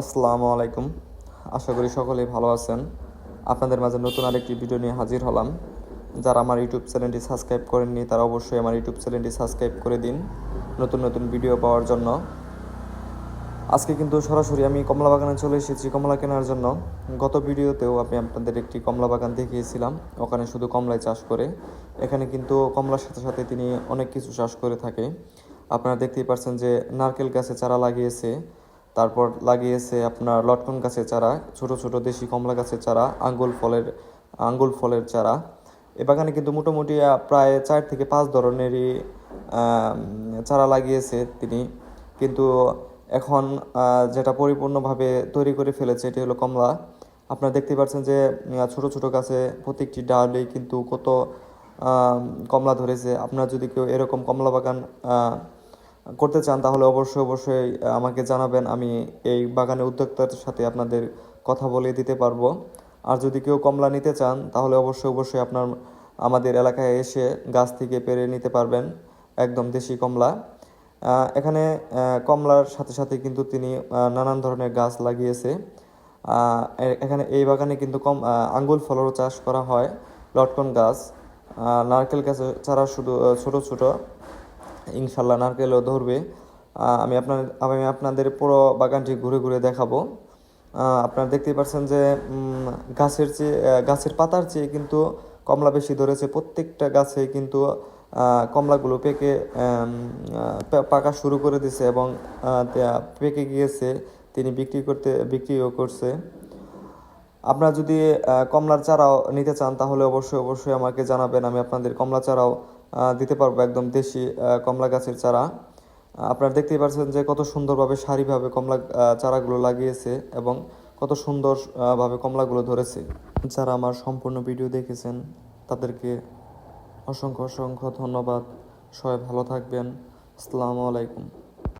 আসসালামু আলাইকুম। আশা করি সকলেই ভালো আছেন। আপনাদের মাঝে নতুন আরেকটি ভিডিও নিয়ে হাজির হলাম। যারা আমার ইউটিউব চ্যানেলটি সাবস্ক্রাইব করেননি, তারা অবশ্যই আমার ইউটিউব চ্যানেলটি সাবস্ক্রাইব করে দিন নতুন নতুন ভিডিও পাওয়ার জন্য। আজকে কিন্তু সরাসরি আমি কমলা বাগানে চলে এসেছি কমলা কেনার জন্য। গত ভিডিওতেও আমি আপনাদের একটি কমলা বাগান দেখিয়েছিলাম। ওখানে শুধু কমলাই চাষ করে। এখানে কিন্তু কমলার সাথে সাথে তিনি অনেক কিছু চাষ করে থাকে। আপনারা দেখতেই পাচ্ছেন যে নারকেল গাছে চারা লাগিয়েছে। তারপর লাগিয়েছে আপনার লটকন গাছের চারা, ছোট ছোট দেশি কমলা গাছের চারা, আঙ্গুল ফলের আঙ্গুল ফলের চারা। এ বাগানে কিন্তু মোটামুটি প্রায় চার থেকে পাঁচ ধরনেরই চারা লাগিয়েছে তিনি। কিন্তু এখন যেটা পরিপূর্ণভাবে তৈরি করে ফেলেছে এটি হলো কমলা। আপনারা দেখতে পাচ্ছেন যে ছোট ছোট গাছে প্রত্যেকটি ডালে কিন্তু কত কমলা ধরেছে। আপনারা যদি কেউ এরকম কমলা বাগান করতে চান, তাহলে অবশ্যই অবশ্যই আমাকে জানাবেন। আমি এই বাগানের উদ্যোক্তার সাথে আপনাদের কথা বলে দিতে পারব। আর যদি কেউ কমলা নিতে চান, তাহলে অবশ্যই অবশ্যই আপনার, আমাদের এলাকায় এসে গাছ থেকে পেরে নিতে পারবেন, একদম দেশি কমলা। এখানে কমলার সাথে সাথে কিন্তু তিনি নানান ধরনের গাছ লাগিয়েছে। এখানে, এই বাগানে কিন্তু কম আঙ্গুল ফলেরও চাষ করা হয়, লটকন গাছ। নারকেল গাছের চারা শুধু ছোট ছোট। ইনশাল্লাহ নারকেলও ধরবে। আমি আপনার, আমি আপনাদের পুরো বাগানটি ঘুরে ঘুরে দেখাবো। আপনারা দেখতেই পাচ্ছেন যে গাছের চেয়ে গাছের পাতার চেয়ে কিন্তু কমলা বেশি ধরেছে। প্রত্যেকটা গাছে কিন্তু কমলাগুলো পেকে পাকা শুরু করে দিছে এবং পেকে গিয়েছে। তিনি বিক্রি করতে, বিক্রিও করছে। আপনারা যদি কমলার চারাও নিতে চান তাহলে অবশ্যই অবশ্যই আমাকে জানাবেন। আমি আপনাদের কমলা চারাও দিতে পারব একদম দেশি কমলা গাছের চারা। আপনারা দেখতেই পাচ্ছেন যে কত সুন্দরভাবে সারিভাবে কমলা চারাগুলো লাগিয়েছে এবং কত সুন্দরভাবে ভাবে কমলাগুলো ধরেছে। যারা আমার সম্পূর্ণ ভিডিও দেখেছেন, তাদেরকে অসংখ্য অসংখ্য ধন্যবাদ। সবাই ভালো থাকবেন। আসসালামু আলাইকুম।